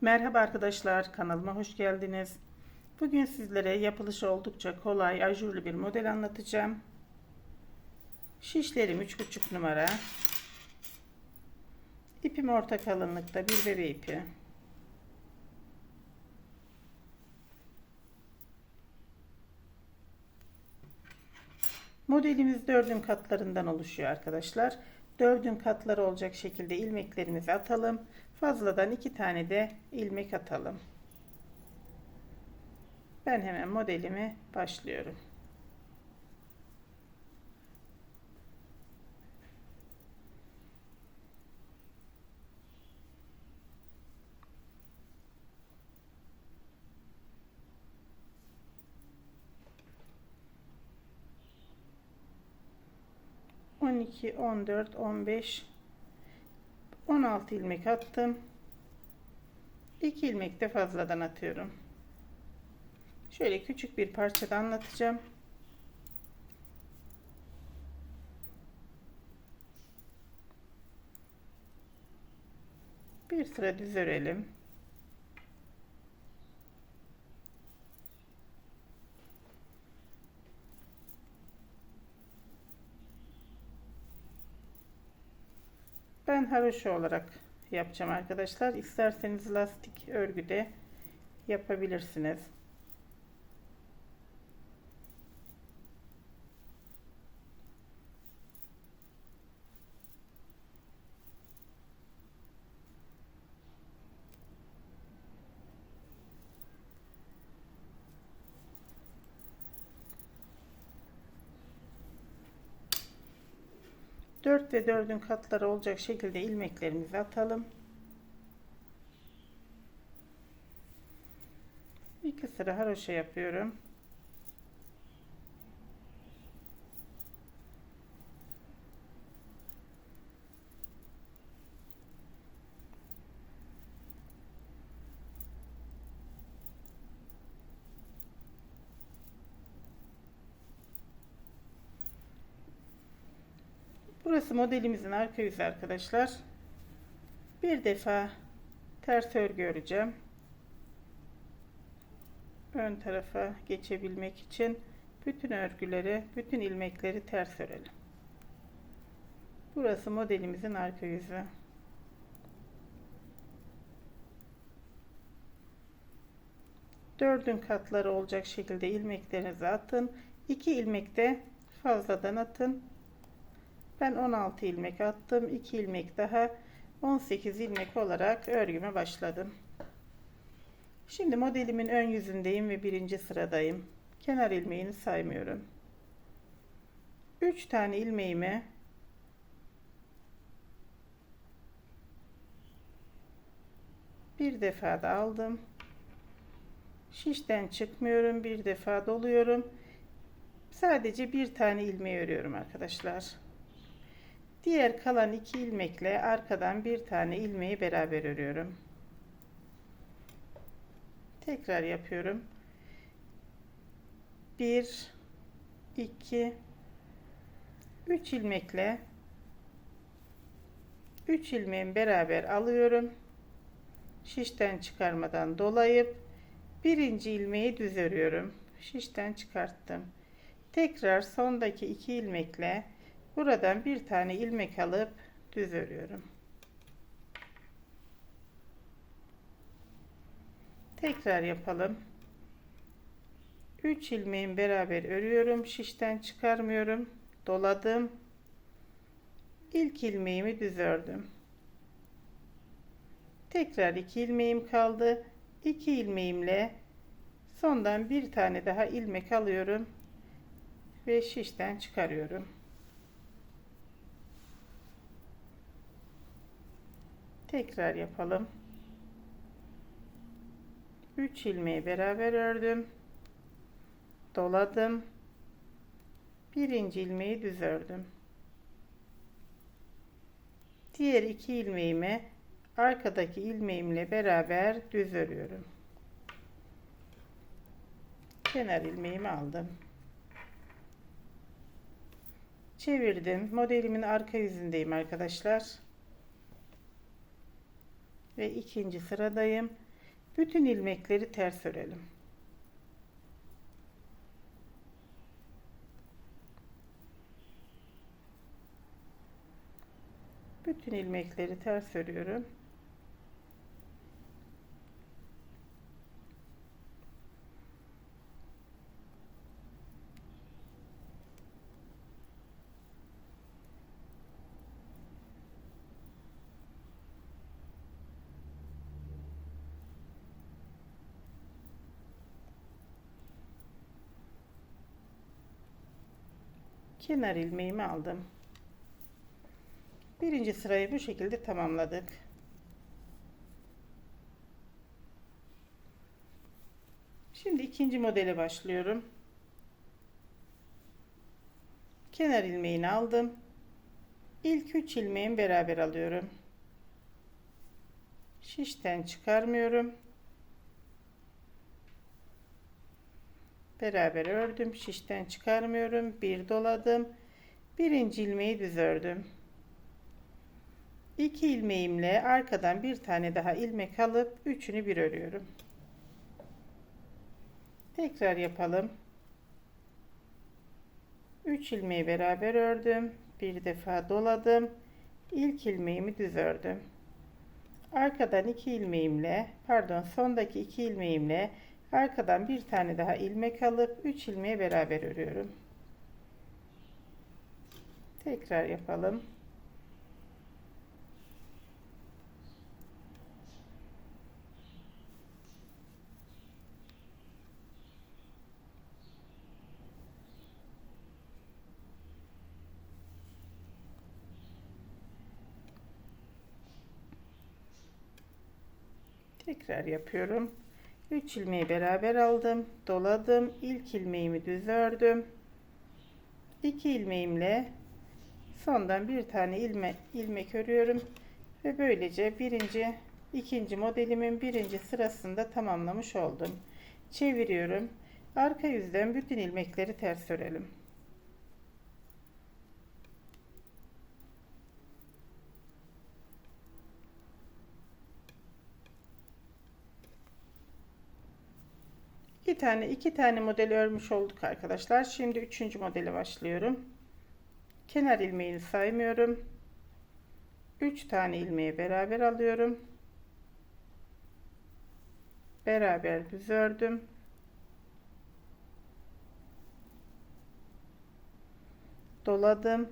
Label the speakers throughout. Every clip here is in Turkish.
Speaker 1: Merhaba arkadaşlar kanalıma hoş geldiniz. Bugün sizlere yapılışı oldukça kolay ajurlu bir model anlatacağım. Şişlerim 3,5 numara. İpim orta kalınlıkta bir bebe ipi. Modelimiz dördün katlarından oluşuyor arkadaşlar. Dördün katları olacak şekilde ilmeklerimizi atalım. Fazladan iki tane de ilmek atalım. Ben hemen modelimi başlıyorum. On iki, on dört, on beş, on altı ilmek attım. 2 ilmek de fazladan atıyorum. Şöyle küçük bir parçada anlatacağım. Bir sıra düz örelim. Haroşa olarak yapacağım arkadaşlar. İsterseniz lastik örgüde yapabilirsiniz. Dört ve dördün katları olacak şekilde ilmeklerimizi atalım. İki sıra haroşa yapıyorum. Burası modelimizin arka yüzü arkadaşlar. Bir defa ters örgü öreceğim ön tarafa geçebilmek için bütün örgüleri, bütün ilmekleri ters örelim. Burası modelimizin arka yüzü. Dördün katları olacak şekilde ilmeklerinizi atın. 2 ilmek de fazladan atın. Ben 16 ilmek attım. 2 ilmek daha 18 ilmek olarak örgüme başladım. Şimdi modelimin ön yüzündeyim ve birinci sıradayım. Kenar ilmeğini saymıyorum. 3 tane ilmeğimi bir defa da aldım. Şişten çıkmıyorum. Bir defa doluyorum. Sadece bir tane ilmeği örüyorum arkadaşlar. Diğer kalan iki ilmekle arkadan bir tane ilmeği beraber örüyorum. Tekrar yapıyorum. 1 2 3 ilmekle 3 ilmeğin beraber alıyorum. Şişten çıkarmadan dolayıp birinci ilmeği düz örüyorum. Şişten çıkarttım. Tekrar sondaki iki ilmekle buradan bir tane ilmek alıp düz örüyorum. Tekrar yapalım. 3 ilmeğin beraber örüyorum. Şişten çıkarmıyorum. Doladım. İlk ilmeğimi düz ördüm. Tekrar 2 ilmeğim kaldı. 2 ilmeğimle sondan bir tane daha ilmek alıyorum ve şişten çıkarıyorum. Tekrar yapalım. 3 ilmeği beraber ördüm. Doladım. Birinci ilmeği düz ördüm. Diğer iki ilmeğimi arkadaki ilmeğimle beraber düz örüyorum. Kenar ilmeğimi aldım. Çevirdim. Modelimin arka yüzündeyim arkadaşlar. Ve ikinci sıradayım. Bütün ilmekleri ters örelim. Bütün ilmekleri ters örüyorum. Kenar ilmeğimi aldım. Birinci sırayı bu şekilde tamamladık. Şimdi ikinci modele başlıyorum. Kenar ilmeğini aldım. İlk 3 ilmeğimi beraber alıyorum. Şişten çıkarmıyorum. Beraber ördüm şişten çıkarmıyorum bir doladım. Birinci ilmeği düz ördüm. İki ilmeğimle arkadan bir tane daha ilmek alıp üçünü bir örüyorum. Tekrar yapalım. 3 ilmeği beraber ördüm bir defa doladım. İlk ilmeğimi düz ördüm. Arkadan iki ilmeğimle pardon sondaki iki ilmeğimle Arkadan bir tane daha ilmek alıp 3 ilmeği beraber örüyorum. Tekrar yapalım. Tekrar yapıyorum. 3 ilmeği beraber aldım doladım ilk ilmeğimi düz ördüm 2 ilmeğimle sondan bir tane ilme, ilmek örüyorum ve böylece birinci ikinci modelimin birinci sırasında tamamlamış oldum. Çeviriyorum. Arka yüzden bütün ilmekleri ters örelim İki tane iki tane model örmüş olduk arkadaşlar. Şimdi üçüncü modeli başlıyorum. Kenar ilmeğini saymıyorum. Üç tane ilmeği beraber alıyorum. Beraber düz ördüm. Doladım.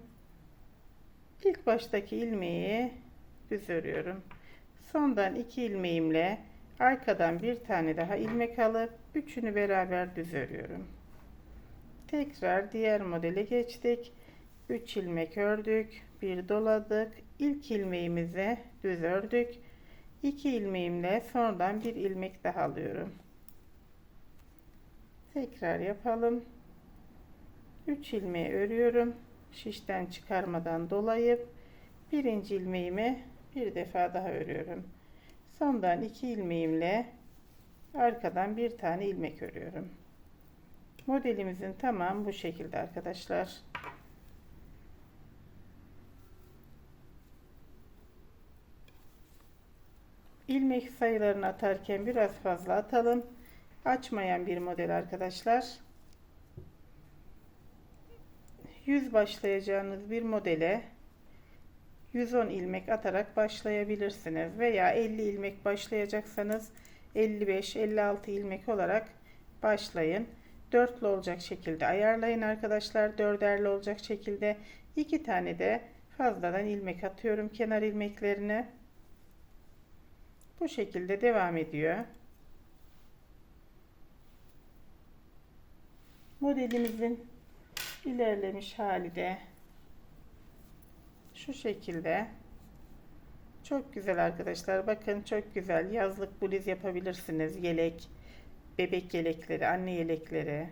Speaker 1: İlk baştaki ilmeği düz örüyorum. Sondan iki ilmeğimle arkadan bir tane daha ilmek alıp üçünü beraber düz örüyorum tekrar diğer modele geçtik. 3 ilmek ördük bir doladık. İlk ilmeğimize düz ördük. 2 ilmeğimle sonradan bir ilmek daha alıyorum. Tekrar yapalım. 3 ilmeği örüyorum. Şişten çıkarmadan dolayıp birinci ilmeğimi bir defa daha örüyorum. Sondan iki ilmeğimle arkadan bir tane ilmek örüyorum. Modelimizin tamam bu şekilde arkadaşlar. İlmek sayılarını atarken biraz fazla atalım. Açmayan bir model arkadaşlar. 100 başlayacağınız bir modele 110 ilmek atarak başlayabilirsiniz veya 50 ilmek başlayacaksanız 55-56 ilmek olarak başlayın. Dörtlü olacak şekilde ayarlayın arkadaşlar. Dörderli olacak şekilde iki tane de fazladan ilmek atıyorum kenar ilmeklerine. Bu şekilde devam ediyor. Modelimizin ilerlemiş hali de şu şekilde çok güzel arkadaşlar. Bakın çok güzel. Yazlık bluz yapabilirsiniz. Yelek bebek yelekleri anne yelekleri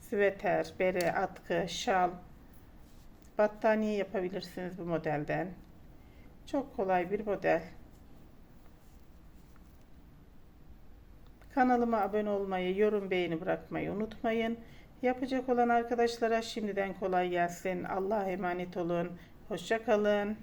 Speaker 1: süveter bere atkı şal. Battaniye yapabilirsiniz bu modelden. Çok kolay bir model. Kanalıma abone olmayı yorum beğeni bırakmayı unutmayın. Yapacak olan arkadaşlara şimdiden kolay gelsin. Allah'a emanet olun. Hoşça kalın.